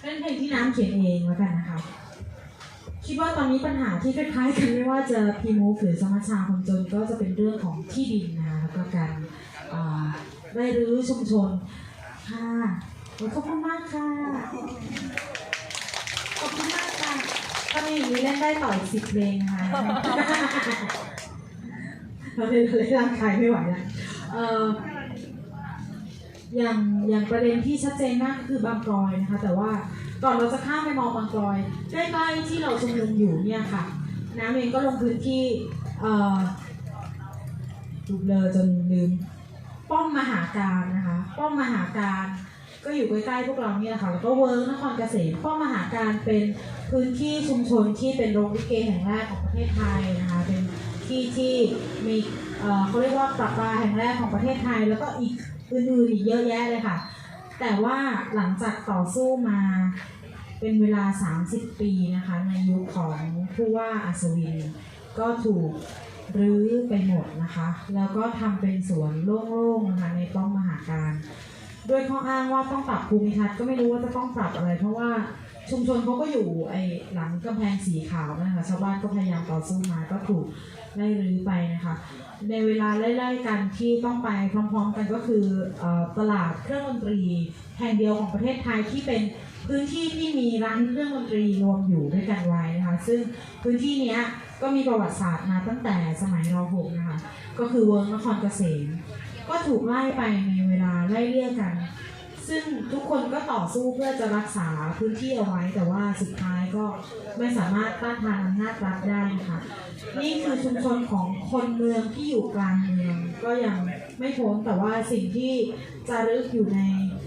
เป็นเพลงที่น้ำเขียนเองแล้วกันนะคะคิดว่าตอนนี้ปัญหาที่คล้ายๆกันไม่ว่าจะพีมูฟหรือสมัชชาคนจนก็จะเป็นเรื่องของที่ดินนะคะแล้วก็การอ่าได้รื้อชุมชนค่ะโอ้ยขอบคุณมากค่ะขอบคุณมากค่ะถ้ามีอย่างนี้เล่นได้ต่ออีกสิบเพลงนะคะเราเล่นเล่นร่างกายไม่ไหวแล้วเอย่างอย่างประเด็นที่ชัดเจนมากก็คือบางกรอยนะคะ แต่ว่าก่อนเราจะข้ามไปมองบางกรอยใกล้ๆที่เราชุมนุมอยู่เนี่ยค่ะ น้ำเองก็ลงพื้นที่เอ่อดูเลอจนลืมป้อมมหาการนะคะป้อมมหาการก็อยู่ใกล้ๆพวกเราเนี่ยค่ะแล้วก็เวิร์กนครเกษมป้อมมหาการเป็นพื้นที่ชุมชนที่เป็นโรงลิเกแห่งแรกของประเทศไทยนะคะเป็นที่ที่มีเอ่อเขาเรียกว่าปรับปลาแห่งแรกของประเทศไทย แล้วก็อีก อื่นๆอีกเยอะแยะเลยค่ะ แต่ว่าหลังจากต่อสู้มาเป็นเวลา 30 ปีนะคะในยุคของผู้ว่าอัศวินก็ถูกรื้อไปหมดนะคะ แล้วก็ทำเป็นสวนโล่งๆนะคะในป้อมมหาการ ด้วยข้ออ้างว่าต้องปรับภูมิทัศน์ก็ไม่รู้ว่าจะต้องปรับอะไร เพราะว่า ชุมชนเขาก็อยู่ไอ้หลังกำแพงสีขาวนะคะชาวบ้านก็พยายามต่อสู้มาก็ถูกไล่รื้อไปนะคะ ในเวลาไล่ๆกันที่ต้องไปพร้อมๆกันก็คืออตลาดเครื่องดนตรีแห่งเดียวของประเทศไทยที่เป็นพื้นที่ที่มีร้านเครื่องดนตรีรวมอยู่ด้วยกันไว้นะคะ ซึ่งพื้นที่นี้ก็มีประวัติศาสตร์มาตั้งแต่สมัยร .6 นะคะ ก็คือเวิร์กนครเกษมก็ถูกไล่ไปในเวลาไล่เลี่ยกัน ซึ่งทุกคนก็ต่อสู้เพื่อจะรักษาพื้นที่เอาไว้ แต่ว่าสุดท้ายก็ไม่สามารถต้านทานอำนาจรัฐได้นะคะนี่คือชุมชนของคนเมืองที่อยู่กลางเมือง ก็ยังไม่พ้นแต่ว่าสิ่งที่จะรึกอยู่ใน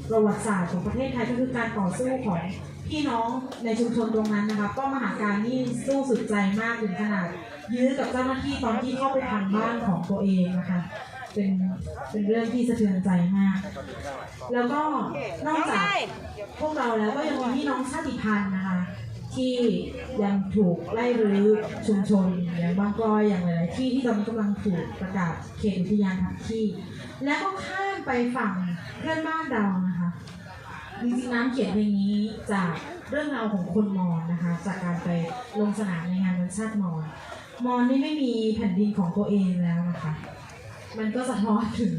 ประวัติศาสตร์ของประเทศไทยก็คือการต่อสู้ของพี่น้องในชุมชนตรงนั้นนะคะก็มหาการนี่สู้สุดใจมากถึงขนาดยื้อกับเจ้าหน้าที่ตอนที่เข้าไปพังบ้านของตัวเองนะคะเป็นเป็นเรื่องที่สะเทือนใจมาก แล้วก็นอกจากพวกเราแล้วก็ยังมีพี่น้องชาติพันธุ์นะคะ ที่ยังถูกไล่รื้อชุมชนอย่างบางกรอยอย่างหลายๆที่ที่ตอนนี้กำลังถูกประกาศเขตอุทยานทับที่ แล้วก็ข้ามไปฝั่งเพื่อนบ้านเรานะคะจริงๆน้ำเขียนเพลงนี้จากเรื่องราวของคนมอญนะคะ จากการไปลงสนามในงานวันชาติมอญมอญนี่ไม่มีแผ่นดินของตัวเองแล้วนะคะ มันก็สะท้อนถึง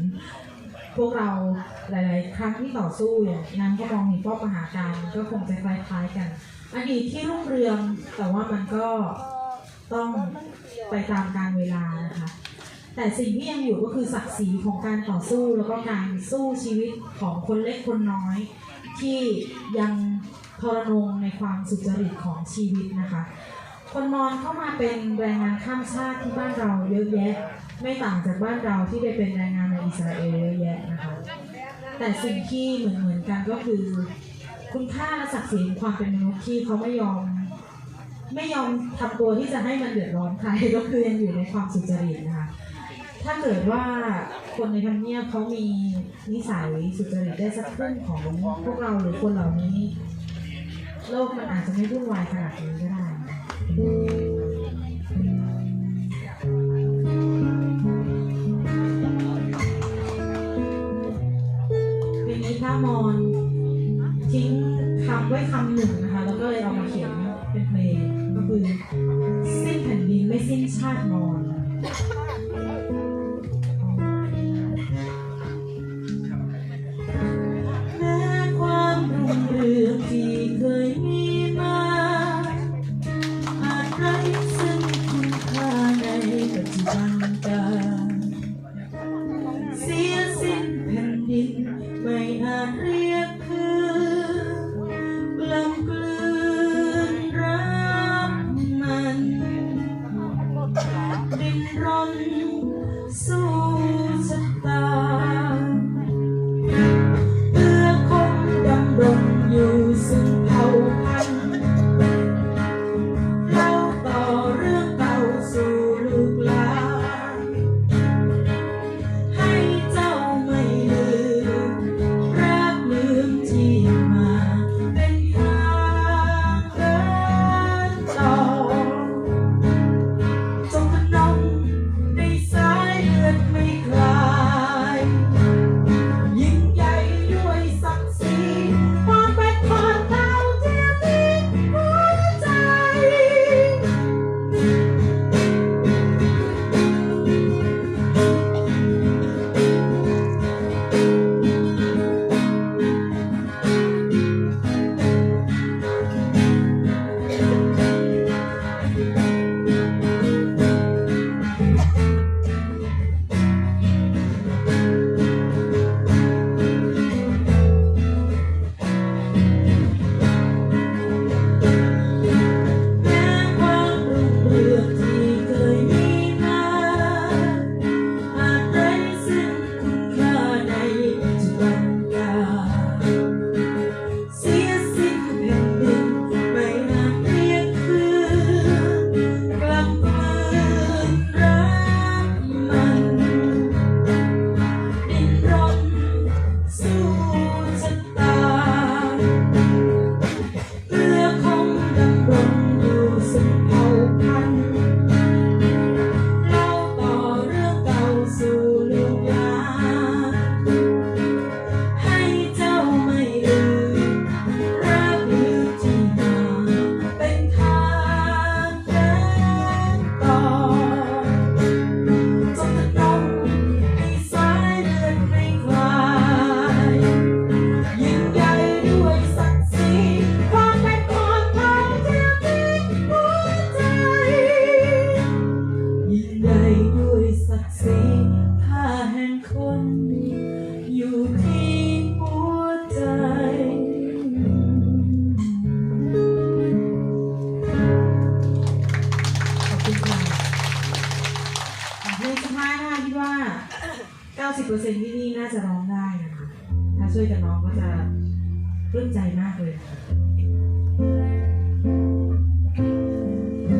พวกเราหลาย ๆ ครั้งที่ต่อสู้อย่างนั้นก็มองเห็นป้อมมหาการก็คงจะคล้ายๆกันอดีตที่รุ่งเรืองแต่ว่ามันก็ต้องไปตามกาลเวลานะคะแต่สิ่งที่ยังอยู่ก็คือศักดิ์ศรีของการต่อสู้แล้วก็การสู้ชีวิตของคนเล็กคนน้อย ที่ยังทรนงในความสุจริตของชีวิตนะคะ คนมอญเข้ามาเป็นแรงงานข้ามชาติที่บ้านเราเยอะแยะ ไม่ต่างจากบ้านเราที่ไปเป็นแรงงานในอิสราเอลเยอะแยะนะคะ แต่สิ่งที่เหมือนเหมือนๆกันก็คือ คุณค่าและศักดิ์ศรีความเป็นมนุษย์ที่เขาไม่ยอม ไม่ยอมทำตัวที่จะให้มันเดือดร้อนใครก็คือยังอยู่ในความสุจริตนะคะถ้าเกิดว่าคนในทำเนียบเขามีนิสัยสุจริตได้สักครึ่งของพวกเราหรือคนเหล่านี้ โลกมันอาจจะไม่วุ่นวายขนาดนี้ก็ได้ เพลงนี้พระมอนทิ้งคำไว้คำหนึ่งนะคะ แล้วก็เลยเอามาเขียนเป็นเพลงก็คือ สิ้นแผ่นดินไม่สิ้นชาติมอน มากนะคะคิดว่า 90%ที่นี่น่าจะร้องได้นะคะ ถ้าช่วยกันร้องก็จะปลื้มใจมากเลยคะ